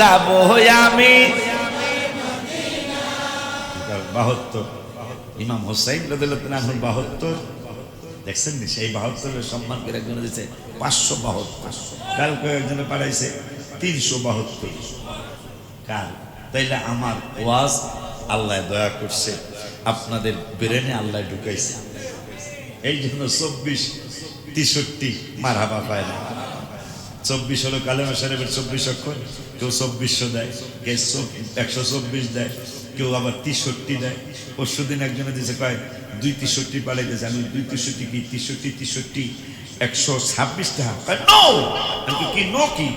যাব আমি। ইমাম হোসাইন দেখছেন নি? সেই সম্মান করে একজন পাঁচশো বাহাত্তর। কাল কয়েকজনে পাঠাইছে? তিনশো বাহাত্তর। কাল তাইলে আমার ওয়াজ আল্লাহ দয়া করছে, আপনাদের ব্রেনে আল্লাহ ঢুকাইছে। এই জন্য চব্বিশ, তেষট্টি মারহাবা পায় না। চব্বিশ হলো কালেমা সাহেবের চব্বিশ অক্ষর। কেউ চব্বিশশো দেয়, কেউ একশো চব্বিশ দেয়, কেউ আবার তেষট্টি দেয়। পরশু দিন একজনে দিয়েছে, কয়, দুই তেষট্টি পালাইতেছে আমি দুই তেষট্টি কি? তেষট্টি তেষট্টি, একশো ছাব্বিশ টাকা। আমি কি নো কি?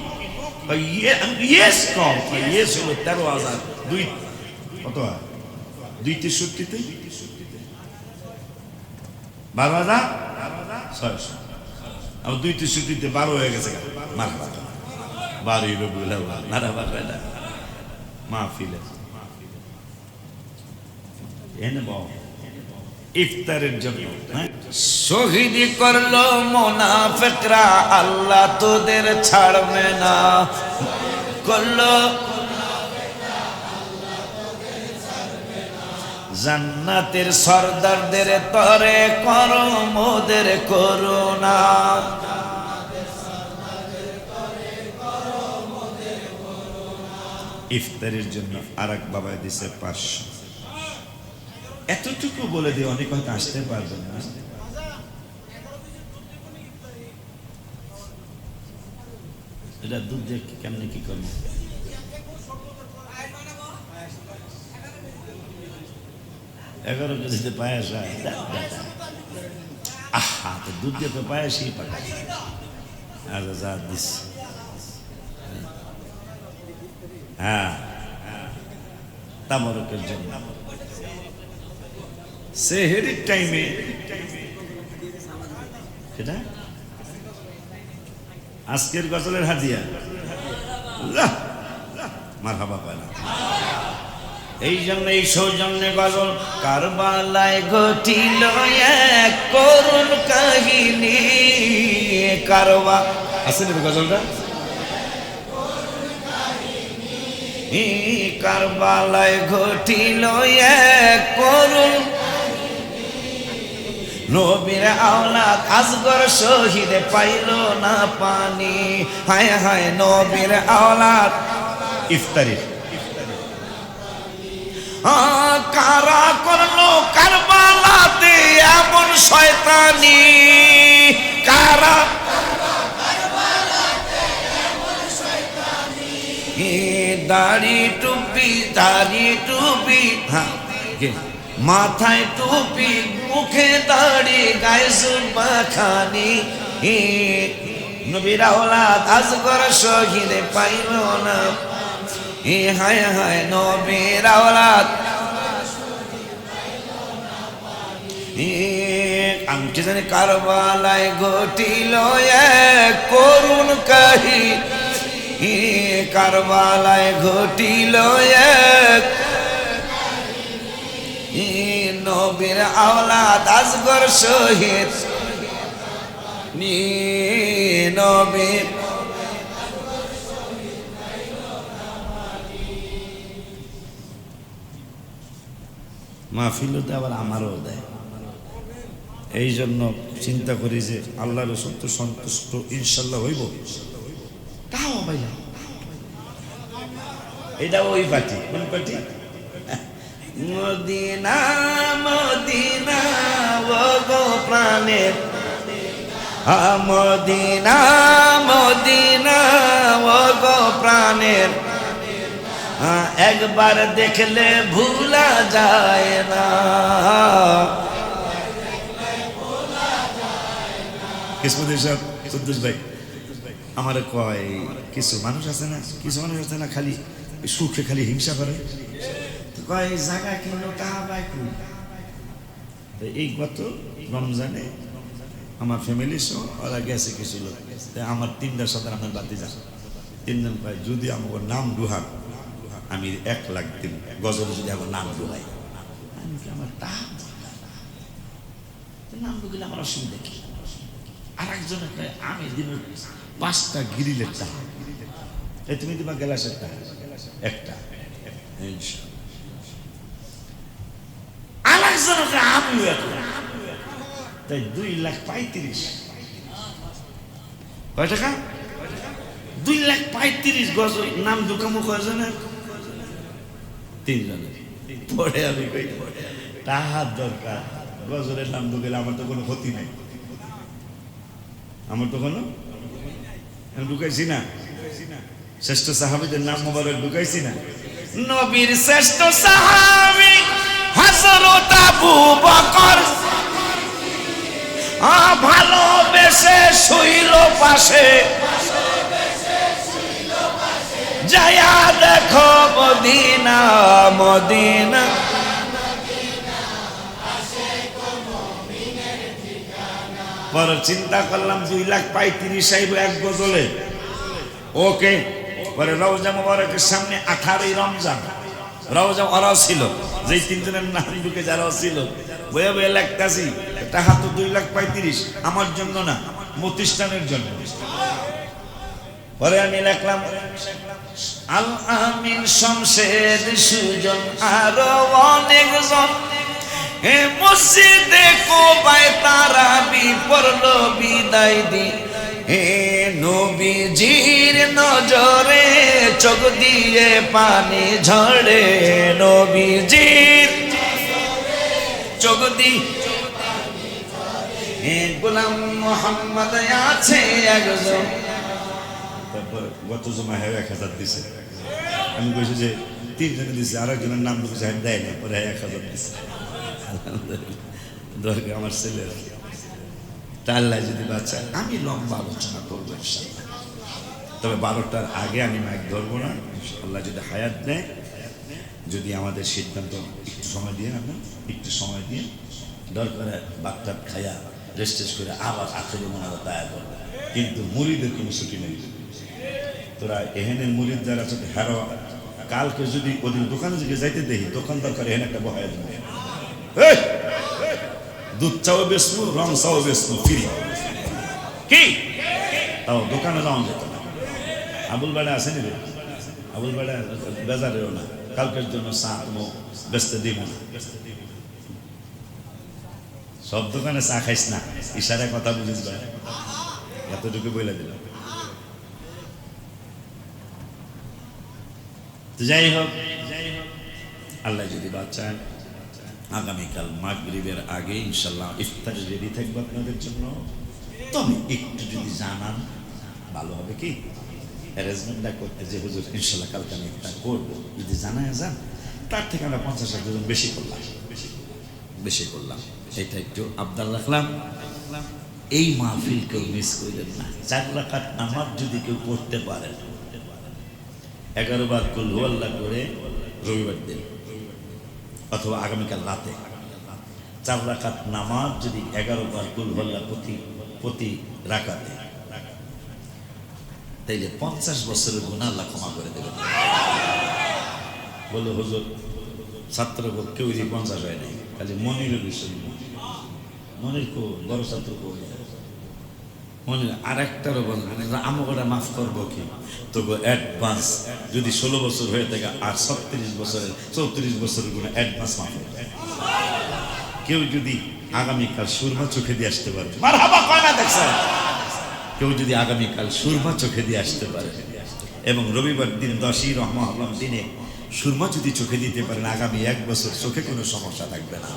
তেরো হাজার। দুই, কত দুই তেষট্টিতে? বারো হাজার? ছয়শো। আমার দুই তেষট্টিতে বারো হয়ে গেছে বারোই নারা বাবা। ইফতারের জন্য হ্যাঁ? শহীদি করল মোনাফেকরা, আল্লাহ তোদের ছাড়বে না। করল জান্নাতের সর্দারদের তরে করো মোদের করুণা। ইফতারের জন্য আর এক বাবায় দিছে পাঁচশো। এতটুকু বলে দিয়ে অনেক হয়তো আসতে পারবেন না। এটা দুধ দিয়ে কেমনে কি করব? এগারো কেজিতে পায়েস হয়। আহা তো দুধ দিয়ে তো পায়েসই পাঠায় আচ্ছা যা দিস হ্যাঁ তামরকের জন্য সেহেরির টাইমে সেটা আজকের গজলের হাদিয়া মার হাবা পায় না এই জন্য, এই সৌজন্যে গজল কারবালায় ঘটিল এক করুণ কাহিনী। কারবা। আছে গজলটা? কারবালায় ঘটিল এক করুণ নবীর আওলাদ আজগর শহীদ পাইল না পানি। হায় হায় নবীর আওলাদ। ইফতারির। কারা করল কারবালাতে এমন শয়তানি। কারা? দাড়ি টুপি দাড়ি টুপি? মাথায় টুপি, মুখে দাড়ি, গায়ে সুরমা খানি এ, নবীর আওলাদ আজগর শহীদ পাইল না। এ হায় হায় নবীর আওলাদ। এ আমি কি জানি কারবালায় ঘটিল এক করুণ কাহি। কারবালায় ঘটিল এক নবীর আওলাদ আজগর শহীদ। নি নবীর মাহফিলতে আবার আমারও দেয়। এই জন্য চিন্তা করি যে আল্লাহ রসুল তো সন্তুষ্ট, ইনশাল্লাহ হইব। তাও এটা ওই পার্টি, কোন পার্টি? মদিনা মদিনা ও গো প্রাণের মদিনা মদিনা ও গো প্রাণের একবার দেখলে ভুলা যায় না। আমার কয়, কিছু মানুষ আছে না? কিছু মানুষ আছে না খালি সুখে খালি হিংসা করে? কয় জায়গা কিনলো এই গত রমজানে আমার ফ্যামিলির সহ ওরা গেছে কিছু লোক। আমার তিনটার সাথে আমার বাতি যা তিনজন কয়, যদি আমার নাম ডুহান আমি এক লাখ দিন গজল যদি আমার নাম ডুহাই আমি কি আমার টাকা নাম ঢুকলে আমার অসুবিধা কি? আর একজনে কয় আমি দিনের পাঁচটা গিরিলের টাকা এই তুমি দিবা গ্লাস একটা একটা। ইনশাআল্লাহ। আরেকজনকে আমিও একটা তাই দুই লাখ পঁয়ত্রিশ। কয় টাকা? দুই লাখ পঁয়ত্রিশ গজ নাম ঢুকামো কয়জনের? তিনজনের। পরে আমি দরকার। গজরের নাম আমার তো কোনো ক্ষতি আমার তো কোনো ঢুকাইছি না। শ্রেষ্ঠ সাহাবিদের নাম মোবারক ঢুকাইছি না। নবীর শ্রেষ্ঠ সাহাবি হযরত আবু বকর। ভালোবেসে শুইল পাশে। যায়া দেখো মদিনা মদিনা। পরে চিন্তা করলাম, দুই লাখ পঁয়ত্রিশ আইব এক গজলে। ওকে, পরে রওজা মোবারকের সামনে আঠারোই রমজান। রওজা ওরাও ছিল, যেই তিনজনের নাম ঢুকে যারাও ছিল। বয়ে বয়ে লেখতাছি, একটা হাত দুই লাখ পঁয়ত্রিশ, আমার জন্য না প্রতিষ্ঠানের জন্য। পরে আমি লিখলাম, আল শমশের সুজন আরও অনেকজন। হে মসজিদে কোবায় তারা বিপরল বিদায় দি। হে নবীজির নজরে চোখ দিয়ে পানি ঝরে। নবীজির চোখ দিয়ে গোলাম মোহাম্মদ আছে একজন। তারপর গত জমা হ্যাঁ এক হাজার দিছে। আমি কইছি যে তিনজনে দিছে আর একজনের নাম ঢুকেছে হ্যাঁ দেয় না। পরে এক হাজার দিছে। দরকার আমার ছেলে তা আল্লাহ যদি বাচ্চা আমি লম্বা আলোচনা করব। তবে বারোটার আগে আমি মাইক ধরবো না। আল্লাহ যদি হায়াত দেয় যদি আমাদের সিদ্ধান্ত একটু সময় দিয়ে আপনার একটু সময় দিয়ে দরকারে বাচ্চা খাইয়া রেস্ট করে আবার আখেরি মনে হয় তায়া করবে কিন্তু মুড়িদের কোনো ছুটি নেই। তোরা এহেনের মুড়িদ যারা আছে হেরো কালকে যদি ওদের দোকানে যদি যাইতে দেখি দোকানদার করে এহেন একটা বহায় দেবে। দুধ চাও বেসবো রং চাও বেসবো ফ্রি। কি? তাও দোকানে যাওয়া যেত না। আবুল বেড়া আসেনি রে? আবুল বেড়া বেজারেও না। কালকের জন্য চা কোনো ব্যস্ত দিব না। সব দোকানে চা খাইস না। ইশারায় কথা বুঝিস ভাই এতটুকু বলে দিলাম। তো যাই হোক, আল্লাহ যদি বাচ্চান আগামীকাল মাগরিবের আগে ইনশাল্লাহ ইফতার রেডি থাকবে আপনাদের জন্য। তবে একটু যদি জানান, ভালো হবে কি? অ্যারেঞ্জমেন্টটা করতে যে হুজুর ইনশাল্লাহ কালকে আমি ইফতার করব। যদি জানায় যান, তার থেকে আমরা পঞ্চাশ ষাট জন বেশি করলাম। বেশি করলাম। এটা একটু আবদার রাখলাম। এই মাহফিল কেউ মিস করলেন না। চার রাখাত নামাজ যদি কেউ পড়তে পারেন এগারো বার কুল আল্লাহ করে রবিবার দিন অথবা আগামীকাল রাতে। চার রাকাত নামাজ যদি এগারো বার কুল আল্লাহ প্রতি প্রতি রাকাতে। তাইলে পঞ্চাশ বছরের গুণা আল্লাহ ক্ষমা করে দেবেন। বলে হুজুর, ছাত্র কেউ যে পঞ্চাশ হয় নাই খালি মনিরের বিষয় মনির। কো, বড় ছাত্র কো মনে আর একটারও বলবেন আমাকে মাফ করব কি? তবু অ্যাডভান্স যদি ষোলো বছর হয়ে থাকে আর ছত্রিশ বছরের, চৌত্রিশ বছরেরগুলো অ্যাডভান্স মাফ। কেউ যদি আগামীকাল সুরমা চোখে দিয়ে আসতে পারে। কেউ যদি আগামীকাল সুরমা চোখে দিয়ে আসতে পারে। এবং রবিবার দিন দশই রহমাহলাম দিনে সুরমা যদি চোখে দিতে পারেন, আগামী এক বছর চোখে কোনো সমস্যা থাকবে না।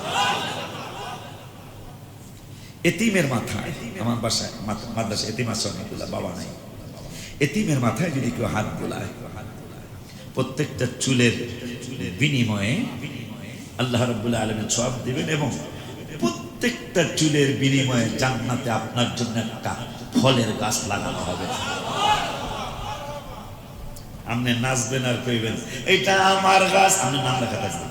এতিমের মাথায়, আমার বাসায় মাদ্রাসা, এতিম আছে বাবা নাই। এতিমের মাথায় যদি কেউ হাত বোলায়, প্রত্যেকটা চুলের বিনিময়ে আল্লাহ রব্বুল্লাহ আলমের সব দিবেন এবং প্রত্যেকটা চুলের বিনিময়ে জান্নাতে আপনার জন্য একটা ফলের গাছ লাগানো হবে। আপনি নাচবেন আর কইবেন, এটা আমার গাছ। আপনি নাম লেখা থাকবেন।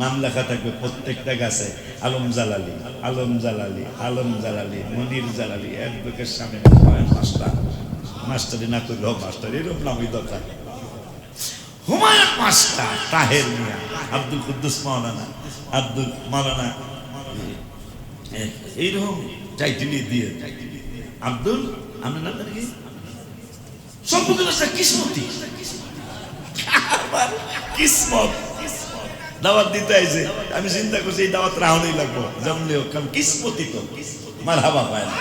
নাম লেখা থাকবে প্রত্যেকটা গাছে, আলম জালালি আলম জালালি আলম জালালি, মনির জালালি, অ্যাডভোকেট সামনে মাস্টার। মাস্টারি না করলেও মাস্টার, এরকম নামই দরকার। হুমায়ুন মাস্টার, তাহের মিয়া, আব্দুল কুদ্দুস মাওলানা, আব্দুল মাওলানা এইরকম টাইটেলি দিয়ে আব্দুল, আপনার নাম কি? সম্পর্কে কিসমতি। কিসমত। দাওয়াত দিতে আইছে। আমি চিন্তা করছি এই দাওয়াত লাগবো। জমলে হোক কিসমতি তো। মার হাবা পায় না।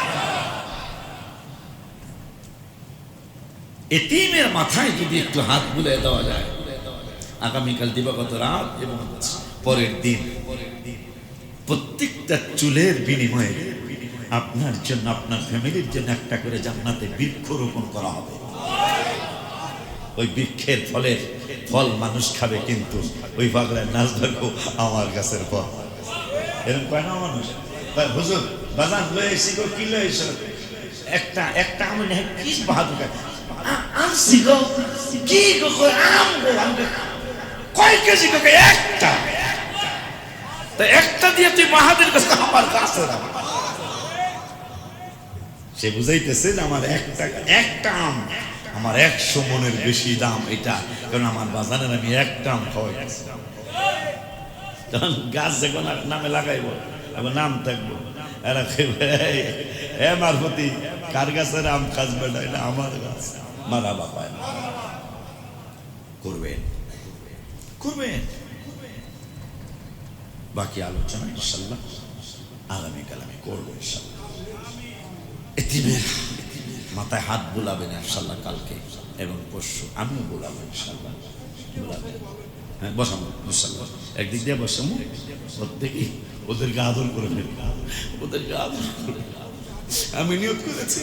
এতিমের মাথায় যদি একটু হাত বুলে দেওয়া যায়, আগামীকাল দিবাগত রাত এবং পরের দিন, প্রত্যেকটা চুলের বিনিময়ে আপনার জন্য, আপনার ফ্যামিলির জন্য একটা করে জান্নাতে বৃক্ষ রোপণ করা হবে। ওই বৃক্ষের ফলের ফল মানুষ খাবে কিন্তু ওই পাগলায় নাচ দেখো আমার গাছের ফল। এরকম কয় না মানুষ? হুজুর, বাজার লয়ে এসি গো, কি লয়ে এসো একটা একটা আমি না কি বাহাদুর আনছি গো, কি গো আম গো। কয় কেজি গো একটা। তা একটা দিয়ে তুই বাহাদুর গাছ আমার আম। সে বুঝাইতেছে যে আমার একটা একটা আম আমার একশো মনের বেশি দাম এটা, কারণ আমার বাজারের আমি একটা আম খাওয়াই তখন গাছ যখন নামে লাগাইব এখন নাম থাকব। এরা হে মারফতি কার গাছের আম খাস বেটা এটা আমার গাছ। মারা বাপায় করবেন। করবেন। বাকি আলোচনা ইনশাল্লাহ আগামীকাল আমি করব ইনশাল্লাহ মাথায় হাত বুলাবেন ইনশাল্লাহ কালকে এবং পরশু। আমিও বুলাবো ইনশাল্লাহ। বুলাবেন হ্যাঁ বসাবো ইনশাল্লাহ একদিক দিয়ে বসাবো প্রত্যেকে ওদেরকে আদর করে ফেলব ওদেরকে আদর করে আমি নিয়োগ করেছি।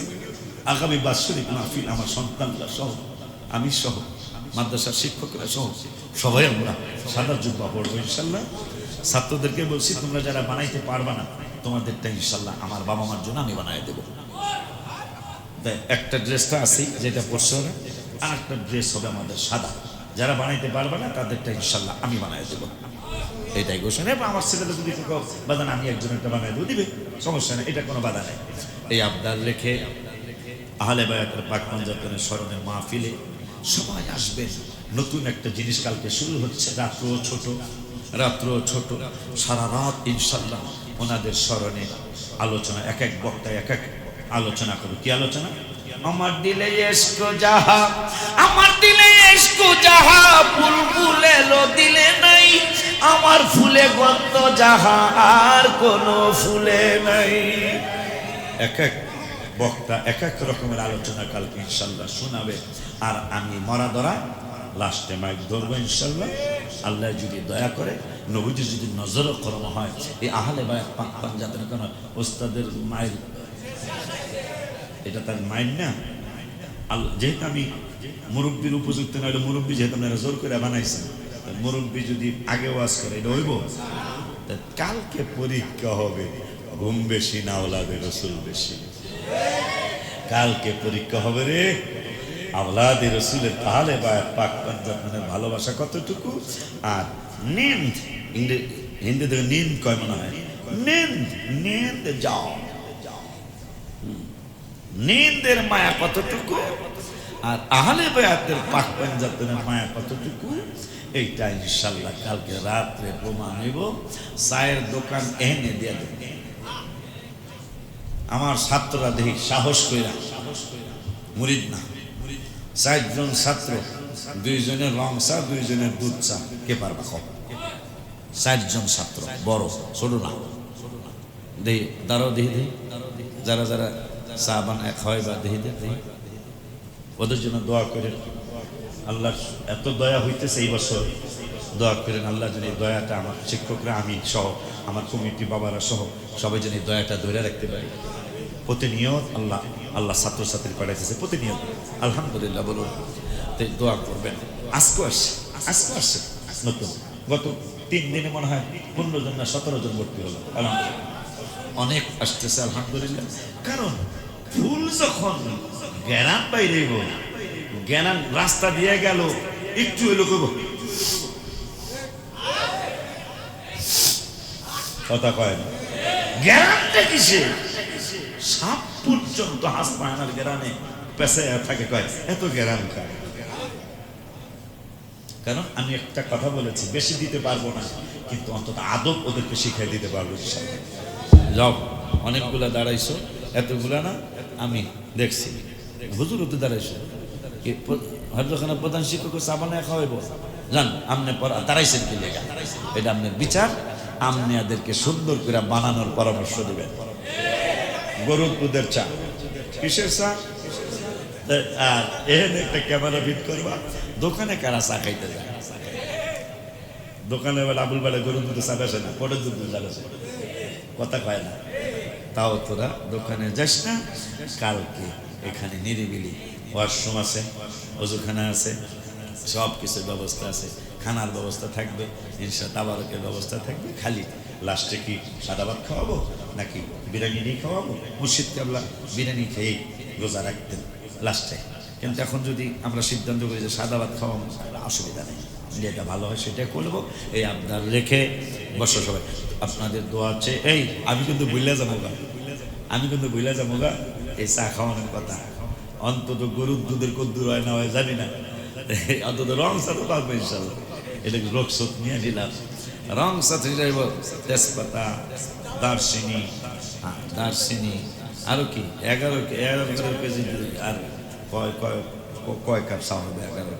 আগামী বাৎসরিক মাহফিল আমার সন্তানরা সহ, আমি সহ, মাদ্রাসার শিক্ষকরা সহ, সবাই আমরা সাদা জুব্বা পড়ব ইনশাল্লাহ। ছাত্রদেরকে বলছি, তোমরা যারা বানাইতে পারবা না, তোমাদেরটা ইনশাল্লাহ আমার বাবা মার জন্য আমি বানাই দেবো। একটা ড্রেসটা আছে, যেটা পরছে ওরা, আর একটা ড্রেস হবে আমাদের সাদা। যারা বানাইতে পারবে না, তাদেরটা ইনশাল্লাহ আমি বানাই দেবো। এটাই ঘোষণা। আমার ছেলেদের যদি বাধা আমি একজন একটা বানাই দেবো, দিবে? সমস্যা নেই, এটা কোনো বাধা নেই। এই আবদার রেখে আহলে বায়াতের পাক পঞ্জাবের স্মরণের মাহফিলে সবাই আসবেন। নতুন একটা জিনিস কালকে শুরু হচ্ছে রাত্র ছোট রাত্র ছোট। সারা রাত ইনশাল্লাহ ওনাদের স্মরণে আলোচনা, এক এক বক্তা এক এক আলোচনা করো কি আলোচনা? আমার দিলে এসকো যাহা আমার দিলে এসকো যাহা বুলবুল এলো দিলে নাই আমার ফুলে গন্ধ যাহা আর কোনো ফুলে নাই। এক এক বক্তা এক এক রকমের আলোচনা কালকে ইনশাল্লাহ শোনাবে আর আমি মরা ধরা লাস্টে মাইক ধরবো ইনশাল্লাহ। আল্লাহ যদি দয়া করে নবীজি যদি নজরও করম হয় এই আহলে বা পাক পাক যাতে না কোনো ওস্তাদের মায়ের এটা তার মায়ের না। যেহেতু আমি মুরব্বীর উপযুক্ত না হলে মুরব্বী যেহেতু আপনারা জোর করে বানাইছেন মুরব্বী যদি আগে ওয়াজ করে, এটা হইব? কালকে পরীক্ষা হবে, ঘুম বেশি না ওলাদে রসুল বেশি। কালকে পরীক্ষা হবে রে, আওলাদে রসুলের তাহলে পাক পাঞ্জাবের ভালোবাসা কতটুকু? আর নিন্দ হিন্দি থেকে নিন্দ কয় মনে হয়? নিন্দ নিন্দ যাও। নিন্দের মায়া কতটুকু? আর আহলে বয়াতের পাক পাঞ্জাবের মায়া কতটুকু? এইটা ইনশাল্লাহ কালকে রাত্রে প্রমাণ হইব। চায়ের দোকান এনে দিয়ে দেবে। আমার ছাত্ররা দেখি সাহস কইরা সাহস মুরিদ না। চারজন ছাত্র, দুইজনের রং চা, দুইজনের দুধ চা, কে পারবা কম চারজন ছাত্র, বড়, ছোট না। দেহি দাঁড়াও দেহি দেহি যারা যারা চা এক খাওয়াই বা দেহি ওদের জন্য দোয়া করেন। আল্লাহ এত দয়া হইতেছে এই বছর। দোয়া করেন, আল্লাহ যেন এই দয়াটা আমার শিক্ষকরা, আমি সহ, আমার কমিটি বাবারা সহ সবাই যেন এই দয়াটা ধরে রাখতে পারি। প্রতিনিয়ত আল্লাহ আল্লাহ ছাত্রছাত্রী পাঠাইতেছে, প্রতিনিয়ত। আলহামদুলিল্লাহ বলুন, তো এই দোয়া করবেন। আজকে আসছে আজকে আসছে। নতুন। গত তিন দিনে মনে হয় পনেরো জন না সতেরো জন ভর্তি হলো। আলহামদুলিল্লাহ। অনেক আসতেছে, আলহামদুলিল্লাহ। কারণ ফুল যখন জ্ঞান বাইরে জ্ঞান রাস্তা দিয়ে গেল, একটু এলো কব। কথা কয় জ্ঞানটা কিসে? সাপ পর্যন্ত হাস পায়নার গেরানে পেশে থাকে, কয়, এত গেরান খায় কারণ আমি একটা কথা বলেছি, বেশি দিতে পারব না, কিন্তু অন্তত আদব ওদেরকে শিখিয়ে দিতে পারব যাও, অনেকগুলা দাঁড়াইছো, এতগুলা না? আমি দেখছি। হুজুর হতে দাঁড়াইছে। কি প্রধান শিক্ষক চা বানায় খাওয়াইব জান, আমনে পড়া তারাইছেন কি লেখা এটা আপনার বিচার। আপনি এদেরকে সুন্দর করে বানানোর পরামর্শ দেবেন। গরুর দুধের চা। কিসের চা? আর এহেন একটা ক্যামেরা ফিট করবা। দোকানে কারা চা খাইতে যায়? দোকানে বেলা আবুল বেলা গরুর দুধে চা বেসে না, পরের দুধ বেসে কথা কয় না। তাও তোরা দোকানে যাস না। কালকে এখানে নিরিবিলি ওয়াশরুম আছে, অজুখানা আছে, সব কিছুর ব্যবস্থা আছে। খানার ব্যবস্থা থাকবে, ইনশা তাবারকের ব্যবস্থা থাকবে। খালি লাস্টে কি সাদা ভাত খাওয়াবো নাকি বিরিয়ানি নিয়ে খাওয়াবো? মুর্শিদ কাবলা বিরিয়ানি খেয়ে রোজা রাখতেন লাস্টে কিন্তু এখন যদি আমরা সিদ্ধান্ত করি যে সাদা ভাত খাওয়াবো অসুবিধা নেই। যেটা ভালো হয় সেটা করব। এই আপনার রেখে বসো সবাই আপনাদের দোয়া আছে। এই আমি কিন্তু ভুলে যাব গা। আমি কিন্তু ভুলে যাব গা। এই চা খাওয়ানোর কথা। অন্তত গরুর দুধের কদ্দুর হয় না হয় জানি না। অন্তত রং তো পাবো ইনশাল্লাহ। এটা রোগ শোধ নিয়ে নিলাম। রং সাথে যাইব। তেজপাতা দারচিনি হ্যাঁ, দারচিনি। আরও কি? এগারো এগারো কেজি আর কয় কয় কয় কাপ চা হবে এগারো